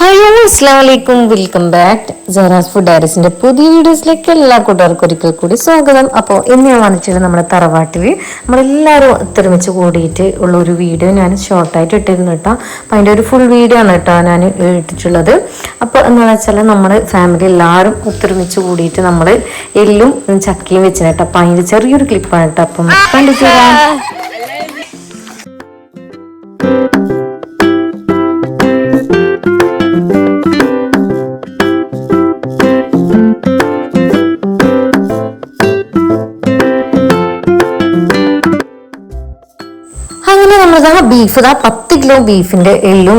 Hello അസ്സാം welcome back ജറാസ് food ഡയറീസിന്റെ പുതിയ വീഡിയോസിലേക്ക് എല്ലാ കൂട്ടുകാർക്കും ഒരിക്കൽ കൂടി സ്വാഗതം. അപ്പോൾ ഇന്ന് ഞാൻ വന്നിട്ടുള്ള നമ്മുടെ തറവാട്ടിൽ നമ്മളെല്ലാവരും ഒത്തൊരുമിച്ച് കൂടിയിട്ട് ഉള്ള ഒരു വീഡിയോ ഞാൻ ഷോർട്ടായിട്ട് ഇട്ടിരുന്നു കേട്ടോ. അപ്പോൾ അതിന്റെ ഒരു ഫുൾ വീഡിയോ ആണ് കേട്ടോ ഞാൻ ഇട്ടിട്ടുള്ളത്. അപ്പോൾ എന്താണെന്ന് വെച്ചാൽ നമ്മുടെ ഫാമിലി എല്ലാവരും ഒത്തൊരുമിച്ച് കൂടിയിട്ട് നമ്മൾ എല്ലും ചക്കയും വെച്ചിട്ട് അപ്പോൾ അതിന്റെ ചെറിയൊരു ക്ലിപ്പാണ് കേട്ടോ. അപ്പം കണ്ടിട്ട് ബീഫ് ഇതാ പത്ത് കിലോ ബീഫിന്റെ എല്ലും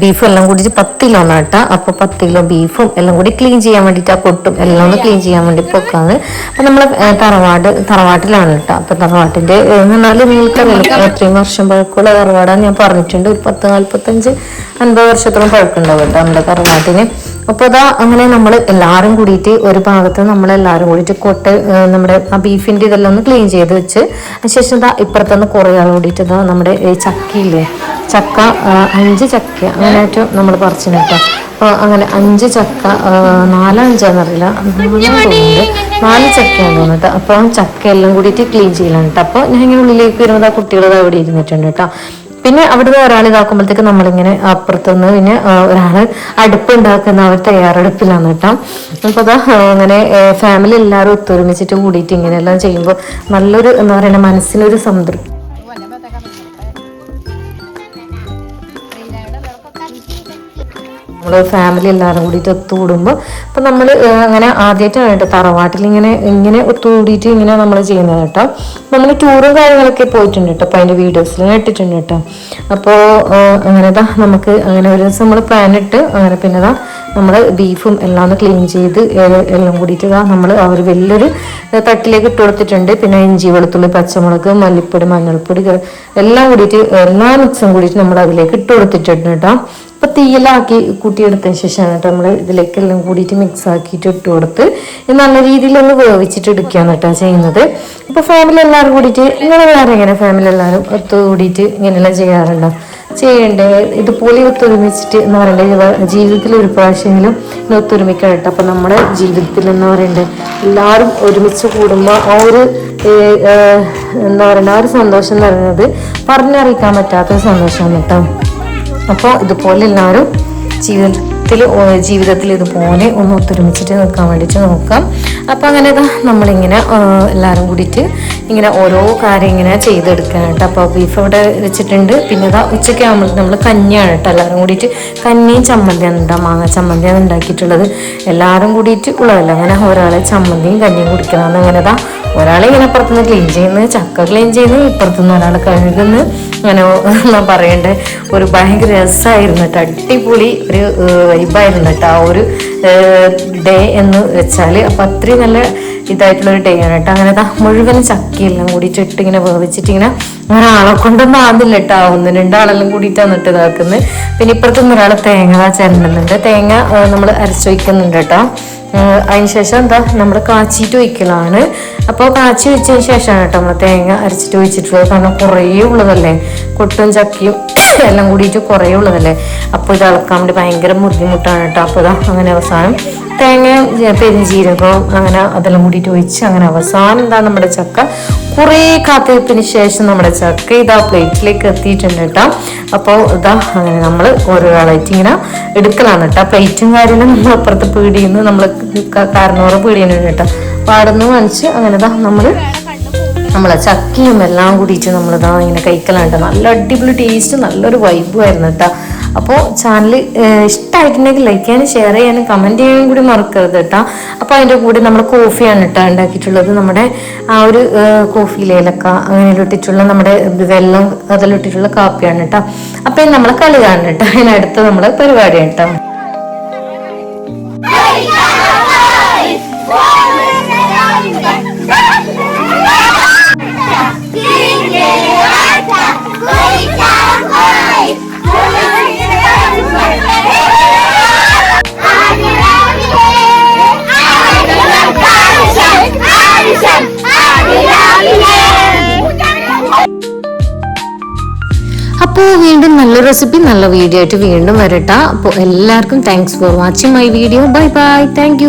ബീഫും എല്ലാം കൂടി പത്ത് കിലോ നാട്ടാ അപ്പൊ പത്ത് കിലോ ബീഫും എല്ലാം കൂടി ക്ലീൻ ചെയ്യാൻ വേണ്ടിട്ട് ആ കൊട്ടും എല്ലാം ഒന്ന് ക്ലീൻ ചെയ്യാൻ വേണ്ടി പൊക്കാണ് അപ്പൊ നമ്മൾ തറവാട് തറവാട്ടിലാണ് കേട്ടോ. അപ്പൊ തറവാട്ടിന്റെ എന്ന് പറഞ്ഞാൽ നിങ്ങൾക്കറിയാലോ എത്രയും വർഷം പഴക്കമുള്ള തറവാടാന്ന് ഞാൻ പറഞ്ഞിട്ടുണ്ട്. ഒരു പത്ത് നാല്പത്തഞ്ച് അൻപത് വർഷത്തോളം പഴക്കമുണ്ടാവും കേട്ടോ നമ്മുടെ തറവാട്ടിന്. അപ്പൊ അതാ അങ്ങനെ നമ്മൾ എല്ലാവരും കൂടിയിട്ട് ഒരു ഭാഗത്ത് നമ്മൾ എല്ലാവരും കൂടിയിട്ട് കൊട്ട നമ്മുടെ ആ ബീഫിന്റെ ഇതെല്ലാം ഒന്ന് ക്ലീൻ ചെയ്ത് വെച്ച് അതിനുശേഷം ഇതാ ഇപ്പുറത്തുനിന്ന് കുറേ ആൾ കൂടിയിട്ട് ഇതാ നമ്മുടെ ഈ ചക്കയില്ലേ? ചക്ക അഞ്ച് ചക്ക അങ്ങനെയായിട്ട് നമ്മൾ പറിച്ചു കേട്ടോ അപ്പോൾ അങ്ങനെ അഞ്ച് ചക്ക നാലഞ്ചാന്നറിയില്ല നാലോ അഞ്ചാന്നറിയില്ല നാലാന്ന് തോന്നുന്നുണ്ട് നാല് ചക്കയാണ് തോന്നുന്നത് അപ്പോൾ ചക്ക എല്ലാം കൂടിയിട്ട് ക്ലീൻ ചെയ്യലാണ് കേട്ടോ അപ്പോൾ ഞാൻ ഇങ്ങനെ ഉള്ളിലേക്ക് വരുമ്പോൾ ആ കുട്ടികൾ അവിടെ ഇരുന്നിട്ടുണ്ട് കേട്ടോ പിന്നെ അവിടുന്ന് ഒരാൾ ഇതാക്കുമ്പോഴത്തേക്ക് നമ്മളിങ്ങനെ അപ്പുറത്തുനിന്ന് പിന്നെ ഒരാൾ അടുപ്പ് ഉണ്ടാക്കുന്ന അവർ തയ്യാറെടുപ്പിലാണ് കേട്ടോ. അപ്പൊ അതാ അങ്ങനെ ഫാമിലി എല്ലാവരും ഒത്തൊരുമിച്ചിട്ട് കൂടിയിട്ട് ഇങ്ങനെയെല്ലാം ചെയ്യുമ്പോൾ നല്ലൊരു എന്താ പറയുക മനസ്സിനൊരു സംതൃപ്തി നമ്മൾ ഫാമിലി എല്ലാവരും കൂടിയിട്ട് ഒത്തുകൂടുമ്പോൾ അപ്പം നമ്മൾ അങ്ങനെ ആദ്യമായിട്ടാണ് തറവാട്ടിൽ ഇങ്ങനെ ഇങ്ങനെ ഒത്തുകൂടിയിട്ട് ഇങ്ങനെ നമ്മൾ ചെയ്യുന്നത് കേട്ടോ. നമ്മൾ ടൂറും കാര്യങ്ങളൊക്കെ പോയിട്ടുണ്ട് കേട്ടോ. അപ്പോൾ അതിന്റെ വീഡിയോസിൽ ഇട്ടിട്ടുണ്ട് കേട്ടോ. അപ്പോൾ അങ്ങനെ ദാ നമുക്ക് അങ്ങനെ ഒരു ദിവസം നമ്മൾ പ്ലാൻ ഇട്ട് അങ്ങനെ പിന്നെ ദാ നമ്മൾ ബീഫും എല്ലാം ഒന്ന് ക്ലീൻ ചെയ്ത് എല്ലാം കൂടിയിട്ട് ഇതാ നമ്മൾ അവർ വലിയൊരു തട്ടിലേക്ക് ഇട്ട് കൊടുത്തിട്ടുണ്ട്. പിന്നെ ഇഞ്ചി വെളുത്തുള്ളി പച്ചമുളക് മല്ലിപ്പൊടി മഞ്ഞൾപ്പൊടി എല്ലാം കൂടിയിട്ട് എല്ലാ മിക്സും കൂടിയിട്ട് നമ്മൾ അതിലേക്ക് ഇട്ട് കൊടുത്തിട്ടുണ്ട് കേട്ടോ. അപ്പൊ തീയിലാക്കി കൂട്ടിയെടുത്തതിന് ശേഷമാണ് കേട്ടോ നമ്മൾ ഇതിലേക്ക് എല്ലാം കൂടിയിട്ട് മിക്സ് ആക്കിയിട്ട് ഇട്ട് കൊടുത്ത് നല്ല രീതിയിൽ ഒന്ന് വേവിച്ചിട്ട് എടുക്കുകയാണ് കേട്ടോ ചെയ്യുന്നത്. ഇപ്പോൾ ഫാമിലി എല്ലാവരും കൂടിയിട്ട് വേറെ ഇങ്ങനെ ഫാമിലി എല്ലാവരും ഒത്തു കൂടിയിട്ട് ഇങ്ങനെയെല്ലാം ചെയ്യാറുണ്ടോ? ചെയ്യണ്ടേ? ഇതുപോലെ ഒത്തൊരുമിച്ചിട്ട് എന്ന് പറയണ്ടേ ജീവിതത്തിൽ ഒരു പ്രാവശ്യമെങ്കിലും ഒത്തൊരുമിക്കണം കേട്ടോ അപ്പൊ നമ്മുടെ ജീവിതത്തിൽ എന്ന് പറയണ്ടേ എല്ലാവരും ഒരുമിച്ച് കൂടുമ്പോൾ ആ ഒരു എന്താ പറയുക ആ ഒരു സന്തോഷം എന്ന് പറയുന്നത് പറഞ്ഞറിയിക്കാൻ പറ്റാത്തൊരു സന്തോഷമാണ് കേട്ടോ. അപ്പോൾ ഇതുപോലെ എല്ലാവരും ജീവിതത്തിൽ ജീവിതത്തിൽ ഇതുപോലെ ഒന്ന് ഒത്തൊരുമിച്ചിട്ട് നിൽക്കാൻ വേണ്ടിയിട്ട് നോക്കാം. അപ്പോൾ അങ്ങനെ ഇതാ നമ്മളിങ്ങനെ എല്ലാവരും കൂടിയിട്ട് ഇങ്ങനെ ഓരോ കാര്യം ഇങ്ങനെ ചെയ്തെടുക്കാനായിട്ട്. അപ്പോൾ ബീഫ് ഇവിടെ വെച്ചിട്ടുണ്ട്. പിന്നെ ഇതാ ഉച്ചയ്ക്ക് ആകുമ്പോൾ നമ്മൾ കഞ്ഞിയാണ് കേട്ടോ എല്ലാവരും കൂടിയിട്ട്. കഞ്ഞിയും ചമ്മന്തിയാണ് ഉണ്ടാകും മാങ്ങ ചമ്മന്തിയാണ് ഉണ്ടാക്കിയിട്ടുള്ളത്. എല്ലാവരും കൂടിയിട്ട് ഉള്ളതല്ല അങ്ങനെ ഒരാളെ ചമ്മന്തിയും കഞ്ഞിയും കുടിക്കണം അങ്ങനെ ഇതാ ഒരാളെ ഇങ്ങനെ പുറത്തുനിന്ന് ക്ലീൻ ചെയ്യുന്നത് ചക്ക ക്ലീൻ ചെയ്യുന്നത് ഇപ്പുറത്തുനിന്ന് ഒരാൾ കഴുകുന്നു അങ്ങനെ എന്നാ പറയണ്ടേ. ഒരു ഭയങ്കര രസമായിരുന്നു കേട്ടോ അടിപൊളി ഒരു വൈബായിരുന്നു കേട്ടോ ആ ഒരു ഡേ എന്ന് വെച്ചാൽ അപ്പം അത്രയും നല്ല ഇതായിട്ടുള്ളൊരു ഡേ ആണ് കേട്ടോ. അങ്ങനെ മുഴുവൻ ചക്കയെല്ലാം കൂടിയിട്ട് ഇട്ട് ഇങ്ങനെ വേവിച്ചിട്ട് ഇങ്ങനെ ആളെ കൊണ്ടൊന്നും ആകുന്നില്ല കേട്ടോ. ഒന്ന് രണ്ടാളെല്ലാം കൂടിയിട്ടാണ് ഇട്ട് ഇതാക്കുന്നത്. പിന്നെ ഇപ്പുറത്തുനിന്ന് ഒരാൾ തേങ്ങ ചേരണ്ടുന്നുണ്ട്. തേങ്ങ നമ്മൾ അരച്ചൊഴിക്കുന്നുണ്ട് കേട്ടോ. ഏഹ് അതിനുശേഷം എന്താ നമ്മൾ കാച്ചിട്ട് ഒഴിക്കലാണ് അപ്പോൾ കാച്ചി വെച്ചതിന് ശേഷമാണ് കേട്ടോ നമ്മൾ തേങ്ങ അരച്ചിട്ട് ഒഴിച്ചിട്ടുള്ളത് കാരണം കുറേ ഉള്ളതല്ലേ? കൊട്ടും ചക്കിയും എല്ലാം കൂടിയിട്ട് കുറേ ഉള്ളതല്ലേ? അപ്പോൾ ഇത് ഇളക്കാൻ വേണ്ടി ഭയങ്കര ബുദ്ധിമുട്ടാണ് കേട്ടോ. അപ്പോൾ ഇതാ അങ്ങനെ അവസാനം തേങ്ങയും പെരുംജീരകവും അങ്ങനെ അതെല്ലാം കൂടിയിട്ട് ഒഴിച്ച് അങ്ങനെ അവസാനം എന്താ നമ്മുടെ ചക്ക. കുറേ കാത്തിരിപ്പിന് ശേഷം നമ്മുടെ ചക്ക ഇതാ പ്ലേറ്റിലേക്ക് എത്തിയിട്ടുണ്ട് കേട്ടോ. അപ്പോൾ ഇതാ അങ്ങനെ നമ്മൾ ഓരോരാളായിട്ട് ഇങ്ങനെ എടുക്കലാണ് കേട്ടോ. പ്ലേറ്റും കാര്യങ്ങളും നമ്മൾ അപ്പുറത്ത് പീടിയുന്നു നമ്മൾ കാരണോറ് പീടിയുന്നുണ്ട് കേട്ടോ. അപ്പോൾ അവിടെ നിന്ന് വാങ്ങിച്ച് അങ്ങനെ ഇതാ നമ്മൾ നമ്മളെ ചക്കയും എല്ലാം കൂടിയിട്ട് നമ്മളിതാ ഇങ്ങനെ കഴിക്കലാണ് കേട്ടോ. നല്ല അടിപൊളി ടേസ്റ്റ് നല്ലൊരു വൈബ് ആയിരുന്നു കേട്ടോ. അപ്പോൾ ചാനൽ ഇഷ്ടമായിട്ടുണ്ടെങ്കിൽ ലൈക്ക് ചെയ്യാനും ഷെയർ ചെയ്യാനും കമന്റ് ചെയ്യാനും കൂടി മറക്കരുത് കേട്ടോ. അപ്പോൾ അതിന്റെ കൂടെ നമ്മൾ കോഫിയാണ് കേട്ടോ ഉണ്ടാക്കിയിട്ടുള്ളത്. നമ്മുടെ ആ ഒരു കോഫിയിലേലക്ക അങ്ങനെ ഇട്ടിട്ടുള്ള നമ്മുടെ വെള്ളം അതിലിട്ടിട്ടുള്ള കാപ്പിയാണ് കേട്ടോ അപ്പോൾ ഇനി നമ്മളെ കളി കാണണം കേട്ടോ അതിനടുത്ത് നമ്മളെ പരിപാടിയാണ് കേട്ടോ അപ്പോൾ വീണ്ടും നല്ല റെസിപ്പി നല്ല വീഡിയോ ആയിട്ട് വീണ്ടും വരട്ടെ. അപ്പോൾ എല്ലാവർക്കും thanks for watching my video bye bye thank